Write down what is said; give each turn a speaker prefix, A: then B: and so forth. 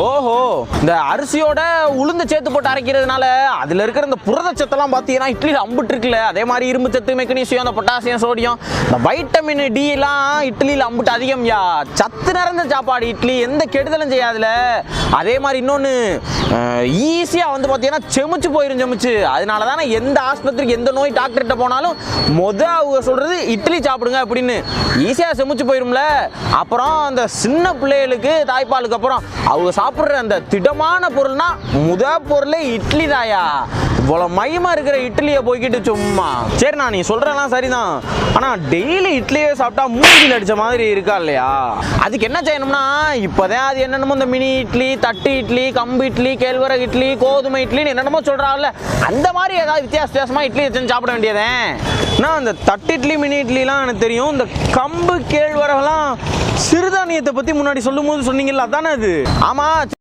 A: ஓஹோ இந்த அரிசியோட உளுந்து சேர்த்து போட்டு அரைக்கிறதுனால அதுல இருக்கிற இந்த புரதச்சத்தெல்லாம் பார்த்தீங்கன்னா இட்லியில் அம்பிட்டு இருக்குல்ல. அதே மாதிரி இரும்பு சத்து மெக்னீசியம் அந்த பொட்டாசியம் சோடியம் இந்த வைட்டமின் டி எல்லாம் இட்லியில் அம்புட்டு அதிகம்யா சத்து நிறைந்த சாப்பாடு இட்லி எந்த கெடுதலும் செய்யாதுல. அதே மாதிரி இன்னொன்று ஈஸியாக வந்து பார்த்தீங்கன்னா செமிச்சு போயிரும் செமிச்சு. அதனால தானே எந்த ஆஸ்பத்திரிக்கு எந்த நோய் டாக்டர்கிட்ட போனாலும் மொத அவங்க சொல்றது இட்லி சாப்பிடுங்க அப்படின்னு. ஈஸியாக செமிச்சு போயிரும்ல. அப்புறம் அந்த சின்ன பிள்ளைகளுக்கு தாய்ப்பாலுக்கு அப்புறம் அவங்க சாப்பிட்ற அந்த திடமான பொருள்னா முத பொருளே இட்லி தாயா? இவ்வளோ மையமா இருக்கிற இட்லியை போய்கிட்டு சும்மா. சரிண்ணா நீ சொல்றலாம் சரிதான். ஆனா டெய்லி இட்லியே சாப்பிட்டா மூஞ்சில் அடிச்ச மாதிரி இருக்கா இல்லையா? அதுக்கு என்ன செய்யணும்னா இப்போதான் அது என்னென்னமோ இந்த மினி இட்லி தட்டு இட்லி கம்பு இட்லி கேழ்வரகு இட்லி கோதுமை இட்லின்னு என்னென்னமோ சொல்றாங்கல்ல. அந்த மாதிரி ஏதாவது வித்தியாச வித்தியாசமா இட்லி வச்சு சாப்பிட வேண்டியதே. நான் அந்த தட்டு இட்லி மினி இட்லிலாம் எனக்கு தெரியும். இந்த கம்பு கேழ்வரகுலாம் சிறுதானியத்தை பத்தி முன்னாடி சொல்லும்போது சொன்னீங்கல்ல அதானே அது? ஆமா